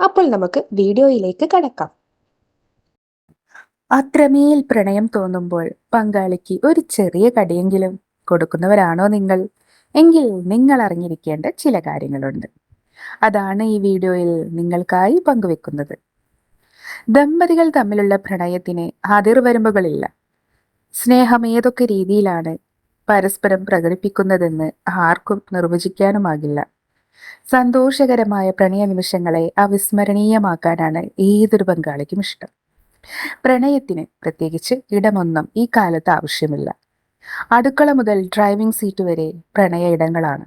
അപ്പോൾ നമുക്ക് വീഡിയോയിലേക്ക് കടക്കാം. അത്രമേൽ പ്രണയം തോന്നുമ്പോൾ പങ്കാളിക്ക് ഒരു ചെറിയ കടിയെങ്കിലും കൊടുക്കുന്നവരാണോ നിങ്ങൾ? എങ്കിൽ നിങ്ങൾ അറിഞ്ഞിരിക്കേണ്ട ചില കാര്യങ്ങളുണ്ട്. അതാണ് ഈ വീഡിയോയിൽ നിങ്ങൾക്കായി പങ്കുവെക്കുന്നത്. ദമ്പതികൾ തമ്മിലുള്ള പ്രണയത്തിന് അതിർവരമ്പുകളില്ല. സ്നേഹം ഏതൊക്കെ രീതിയിലാണ് പരസ്പരം പ്രകടിപ്പിക്കുന്നതെന്ന് ആർക്കും നിർവചിക്കാനുമാകില്ല. സന്തോഷകരമായ പ്രണയ നിമിഷങ്ങളെ അവിസ്മരണീയമാക്കാനാണ് ഏതൊരു പങ്കാളിക്കും ഇഷ്ടം. പ്രണയത്തിന് പ്രത്യേകിച്ച് ഇടമൊന്നും ഈ കാലത്ത് ആവശ്യമില്ല. അടുക്കള മുതൽ ഡ്രൈവിംഗ് സീറ്റ് വരെ പ്രണയ ഇടങ്ങളാണ്.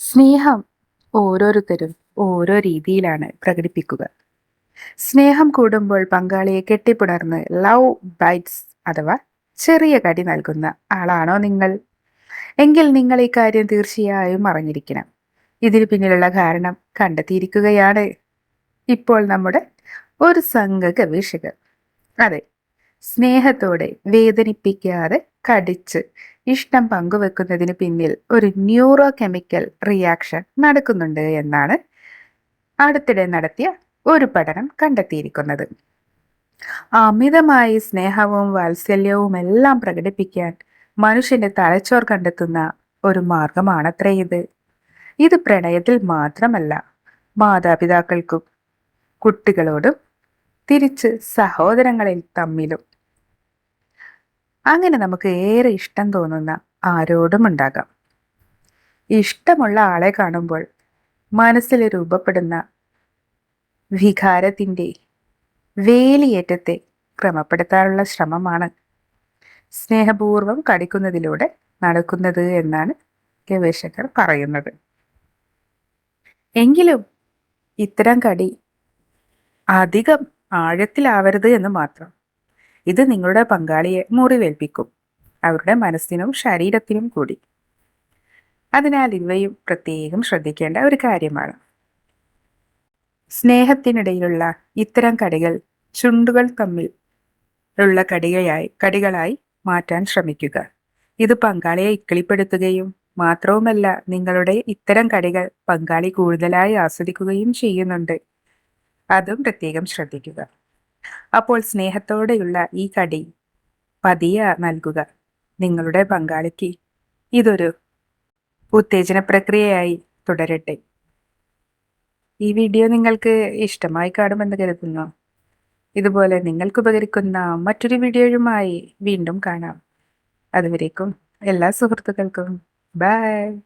സ്നേഹം ഓരോരുത്തരും ഓരോ രീതിയിലാണ് പ്രകടിപ്പിക്കുക. സ്നേഹം കൂടുമ്പോൾ പങ്കാളിയെ കെട്ടിപ്പുണർന്ന് ലവ് ബൈറ്റ്സ് അഥവാ ചെറിയ കടി നൽകുന്ന ആളാണോ നിങ്ങൾ? എങ്കിൽ നിങ്ങൾ ഈ കാര്യം തീർച്ചയായും അറിഞ്ഞിരിക്കണം. ഇതിന് പിന്നിലുള്ള കാരണം കണ്ടെത്തിയിരിക്കുകയാണ്. ഇപ്പോൾ നമ്മുടെ ഒരു സംഘ ഗവേഷകർ അതെ സ്നേഹത്തോടെ വേദനിപ്പിക്കാതെ കടിച്ച് ഇഷ്ടം പങ്കുവെക്കുന്നതിന് പിന്നിൽ ഒരു ന്യൂറോ കെമിക്കൽ റിയാക്ഷൻ നടക്കുന്നുണ്ട് എന്നാണ് അടുത്തിടെ നടത്തിയ ഒരു പഠനം കണ്ടെത്തിയിരിക്കുന്നത്. അമിതമായി സ്നേഹവും വാത്സല്യവും എല്ലാം പ്രകടിപ്പിക്കാൻ മനുഷ്യന്റെ തലച്ചോർ കണ്ടെത്തുന്ന ഒരു മാർഗമാണത്രേ ഇത്. ഇത് പ്രണയത്തിൽ മാത്രമല്ല മാതാപിതാക്കൾക്കും കുട്ടികളോടും തിരിച്ച് സഹോദരങ്ങളിൽ തമ്മിലും. അങ്ങനെ നമുക്ക് ഏറെ ഇഷ്ടം തോന്നുന്ന ആരോടും ഉണ്ടാകാം. ഇഷ്ടമുള്ള ആളെ കാണുമ്പോൾ മനസ്സിൽ രൂപപ്പെടുന്ന വികാരത്തിന്റെ വേലിയേറ്റത്തെ ക്രമപ്പെടുത്താനുള്ള ശ്രമമാണ് സ്നേഹപൂർവം കടിക്കുന്നതിലൂടെ നടക്കുന്നത് എന്നാണ് ഗവേഷകർ പറയുന്നത്. എങ്കിലും ഇത്തരം കടി അധികം ആഴത്തിലാവരുത് എന്ന് മാത്രം. ഇത് നിങ്ങളുടെ പങ്കാളിയെ മുറിവേൽപ്പിക്കും. അവരുടെ മനസ്സിനും ശരീരത്തിനും കൂടി. അതിനാൽ ഇവയും പ്രത്യേകം ശ്രദ്ധിക്കേണ്ട ഒരു കാര്യമാണ്. സ്നേഹത്തിനിടയിലുള്ള ഇത്തരം കടികൾ ചുണ്ടുകൾ തമ്മിൽ ഉള്ള കടികയായി കടികളായി മാറ്റാൻ ശ്രമിക്കുക. ഇത് പങ്കാളിയെ ഇക്കിളിപ്പെടുത്തുകയും മാത്രവുമല്ല നിങ്ങളുടെ ഇത്തരം കടികൾ പങ്കാളി കൂടുതലായി ആസ്വദിക്കുകയും ചെയ്യുന്നുണ്ട്. അതും പ്രത്യേകം ശ്രദ്ധിക്കുക. അപ്പോൾ സ്നേഹത്തോടെയുള്ള ഈ കടി പതിയ നൽകുക. നിങ്ങളുടെ പങ്കാളിക്ക് ഇതൊരു ഉത്തേജന പ്രക്രിയയായി തുടരട്ടെ. ഈ വീഡിയോ നിങ്ങൾക്ക് ഇഷ്ടമായി കാണുമെന്ന് കരുതുന്നു. ഇതുപോലെ നിങ്ങൾക്ക് ഉപകരിക്കുന്ന മറ്റൊരു വീഡിയോയുമായി വീണ്ടും കാണാം. അതുവരേക്കും എല്ലാ സുഹൃത്തുക്കൾക്കും ബൈ.